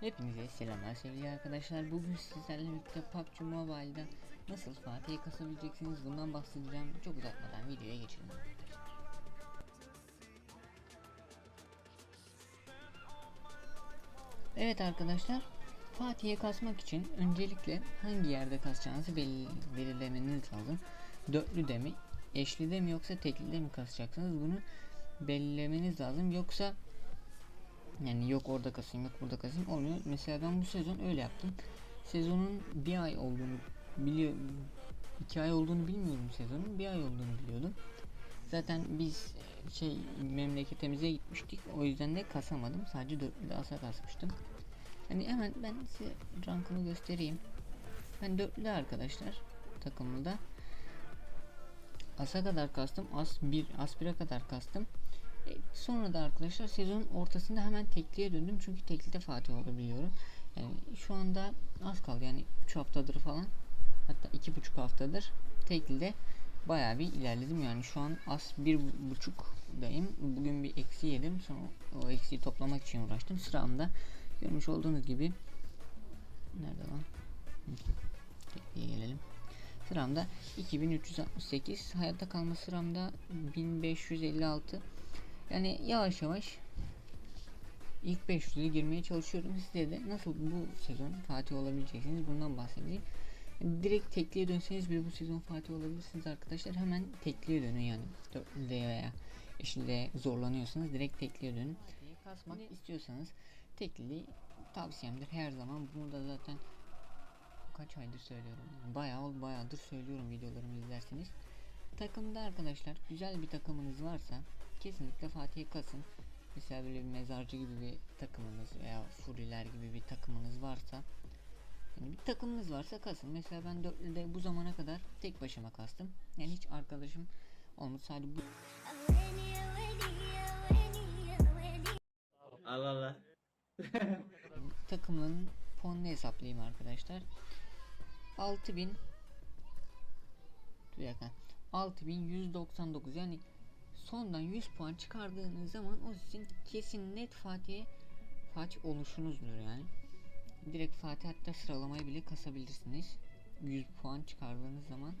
Hepinize selamlar sevgili arkadaşlar. Bugün sizlerle birlikte PUBG Mobile'da nasıl Fatih'i kasabileceksiniz bundan bahsedeceğim. Çok uzatmadan videoya geçelim. Evet arkadaşlar Fatih'e kasmak için öncelikle hangi yerde kasacağınızı belli, belirlemeniz lazım. Dörtlü de mi, eşli de mi yoksa tekli de mi kasacaksınız bunu belirlemeniz lazım. Yoksa yani yok orada kasayım yok burada kasayım olmuyor. Mesela ben bu sezon öyle yaptım. Sezonun bir ay olduğunu biliyor iki ay olduğunu bilmiyorum sezonun bir ay olduğunu biliyordum. Zaten biz e, şey memleketimize gitmiştik o yüzden de kasamadım sadece dörtlü asa kasmıştım. Hani hemen ben size rankımı göstereyim. Ben dörtlü arkadaşlar takımında asa kadar kastım as 1 as 1'e kadar kastım. Sonra da arkadaşlar sezonun ortasında hemen tekliye döndüm çünkü teklide Fatih olabiliyorum. Yani şu anda az kaldı yani 3 haftadır falan hatta 2,5 haftadır teklide bayağı bir ilerledim yani şu an bir buçukdayım. Bugün bir eksi yedim sonra o eksiği toplamak için uğraştım. Sıramda görmüş olduğunuz gibi nerede lan? Hı, Tekliye gelelim. Sıramda 2368 hayatta kalma sıramda 1556 yani yavaş yavaş ilk 500'e girmeye çalışıyorum. Size de nasıl bu sezon Fatih olabileceksiniz bundan bahsedeyim. Direkt tekliye dönseniz bile bu sezon Fatih olabilirsiniz arkadaşlar. Hemen tekliye dönün yani. Dörtlüde veya eşlide zorlanıyorsanız direkt tekliye dönün. Kasmak istiyorsanız tekliliği tavsiyemdir her zaman. Bunu da zaten kaç aydır söylüyorum. Bayağı ol bayağıdır söylüyorum videolarımı izlerseniz. Takımda arkadaşlar güzel bir takımınız varsa kesinlikle Fatih'e kasın. Mesela böyle bir mezarcı gibi bir takımınız veya furiler gibi bir takımınız varsa yani bir takımınız varsa kasın. Mesela ben dörtlüde bu zamana kadar tek başıma kastım. Yani hiç arkadaşım olmadı. Sadece bu Allah Allah. takımın puanını hesaplayayım arkadaşlar. 6000 bir dakika 6199 yani sondan 100 puan çıkardığınız zaman o sizin kesin net Fatih'e Fatih oluşunuzdur yani. Direkt Fatih hatta sıralamayı bile kasabilirsiniz. 100 puan çıkardığınız zaman.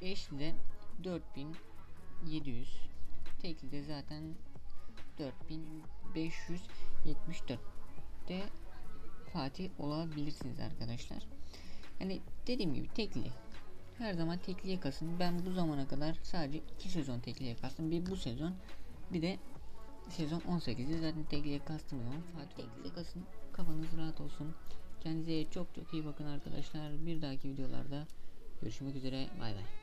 Eşli de 4700 tekli de zaten 4574 de Fatih olabilirsiniz arkadaşlar. Hani dediğim gibi tekli. Her zaman tekliye kasın. Ben bu zamana kadar sadece 2 sezon tekliye kastım. Bir bu sezon bir de sezon 18'de zaten tekliye kastım zaman Fatih tekliye kasın. Kafanız rahat olsun. Kendinize çok çok iyi bakın arkadaşlar. Bir dahaki videolarda görüşmek üzere. Bay bay.